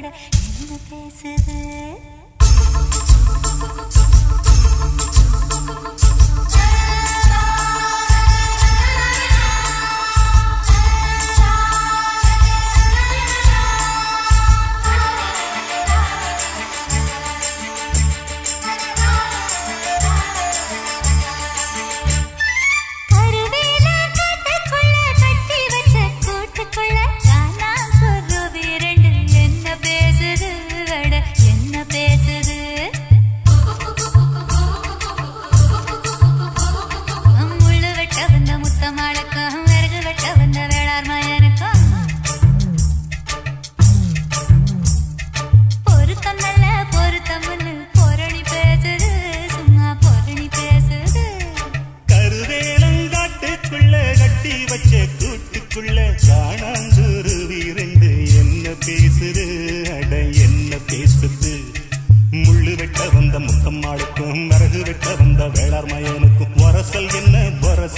விட என்ன பேசுது Yeah.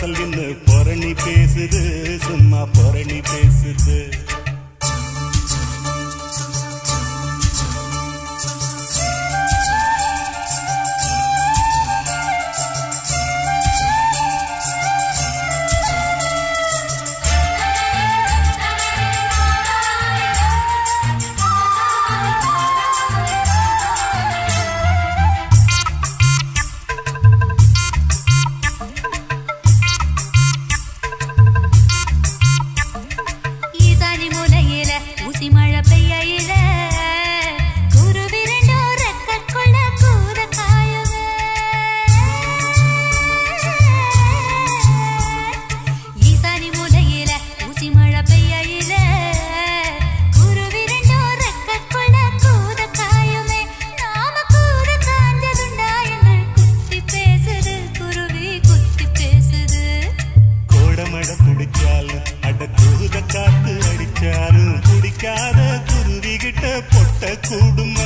வாசல் நின்று பொரணி பேசுது சும்மா பொரணி பேசுது. குடும்ப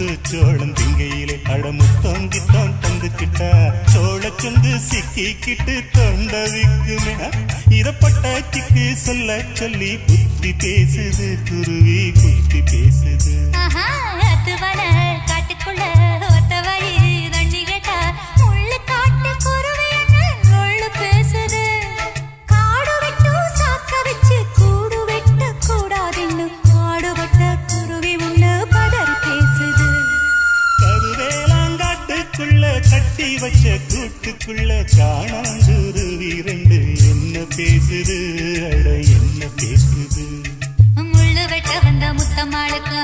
முத்து சோழம் திங்கையிலே அடமுத்தோங்கித்தான் தந்துக்கிட்ட சோழச்சந்து சிக்கிக்கிட்டு தொண்டவிக்குமே இறப்பட்ட சிக்கு சொல்ல சொல்லி புத்தி பேசுது குருவி புத்தி பேசுது. காட்டுக்குள்ள. வச்ச கூட்டுக்குள்ள காணாண்டுருவி ரெண்டு என்ன பேசுது? அட என்ன பேசுது? முள்ளு வெட்ட வந்த முத்தம்மாளுக்கு